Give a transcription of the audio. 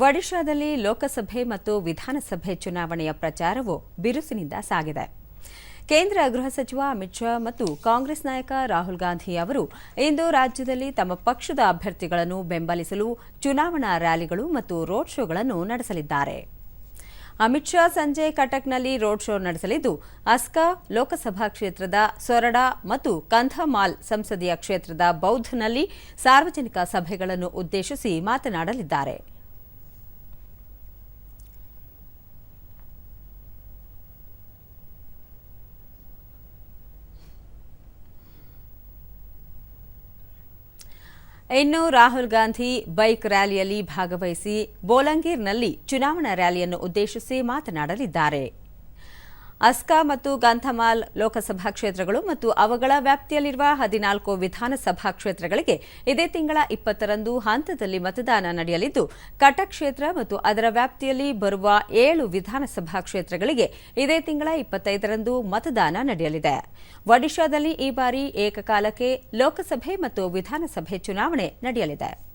ಒಡಿಶಾದಲ್ಲಿ ಲೋಕಸಭೆ ಮತ್ತು ವಿಧಾನಸಭೆ ಚುನಾವಣೆಯ ಪ್ರಚಾರವು ಬಿರುಸಿನಿಂದ ಸಾಗಿದೆ. ಕೇಂದ್ರ ಗೃಹ ಸಚಿವ ಅಮಿತ್ ಶಾ ಮತ್ತು ಕಾಂಗ್ರೆಸ್ ನಾಯಕ ರಾಹುಲ್ ಗಾಂಧಿ ಅವರು ಇಂದು ರಾಜ್ಯದಲ್ಲಿ ತಮ್ಮ ಪಕ್ಷದ ಅಭ್ಯರ್ಥಿಗಳನ್ನು ಬೆಂಬಲಿಸಲು ಚುನಾವಣಾ ರ್ಯಾಲಿಗಳು ಮತ್ತು ರೋಡ್ ಶೋಗಳನ್ನು ನಡೆಸಲಿದ್ದಾರೆ. ಅಮಿತ್ ಶಾ ಸಂಜೆ ಕಟಕ್ನಲ್ಲಿ ರೋಡ್ ಶೋ ನಡೆಸಲಿದ್ದು, ಅಸ್ಕಾ ಲೋಕಸಭಾ ಕ್ಷೇತ್ರದ ಸೊರಡಾ ಮತ್ತು ಕಂಧಮಾಲ್ ಸಂಸದೀಯ ಕ್ಷೇತ್ರದ ಬೌದ್ಧನಲ್ಲಿ ಸಾರ್ವಜನಿಕ ಸಭೆಗಳನ್ನು ಉದ್ದೇಶಿಸಿ ಮಾತನಾಡಲಿದ್ದಾರೆ. ಇನ್ನು ರಾಹುಲ್ ಗಾಂಧಿ ಬೈಕ್ ರ್ಯಾಲಿಯಲ್ಲಿ ಭಾಗವಹಿಸಿ ಬೋಲಂಗೀರ್ನಲ್ಲಿ ಚುನಾವಣಾ ರ್ಯಾಲಿಯನ್ನು ಉದ್ದೇಶಿಸಿ ಮಾತನಾಡಲಿದ್ದಾರೆ ಅಸ್ಕಾ ಮತ್ತು ಗಾಂಧಮಾಲ್ ಲೋಕಸಭಾ ಕ್ಷೇತ್ರಗಳು ಮತ್ತು ಅವುಗಳ ವ್ಯಾಪ್ತಿಯಲ್ಲಿರುವ ಹದಿನಾಲ್ಕು ವಿಧಾನಸಭಾ ಕ್ಷೇತ್ರಗಳಿಗೆ ಇದೇ ತಿಂಗಳ ಇಪ್ಪತ್ತರಂದು ಹಂತದಲ್ಲಿ ಮತದಾನ ನಡೆಯಲಿದ್ದು ಕಟಕ್ ಕ್ಷೇತ್ರ ಮತ್ತು ಅದರ ವ್ಯಾಪ್ತಿಯಲ್ಲಿ ಬರುವ ಏಳು ವಿಧಾನಸಭಾ ಕ್ಷೇತ್ರಗಳಿಗೆ ಇದೇ ತಿಂಗಳ ಇಪ್ಪತ್ತೈದರಂದು ಮತದಾನ ನಡೆಯಲಿದೆ. ಒಡಿಶಾದಲ್ಲಿ ಈ ಬಾರಿ ಏಕಕಾಲಕ್ಕೆ ಲೋಕಸಭೆ ಮತ್ತು ವಿಧಾನಸಭೆ ಚುನಾವಣೆ ನಡೆಯಲಿದೆ.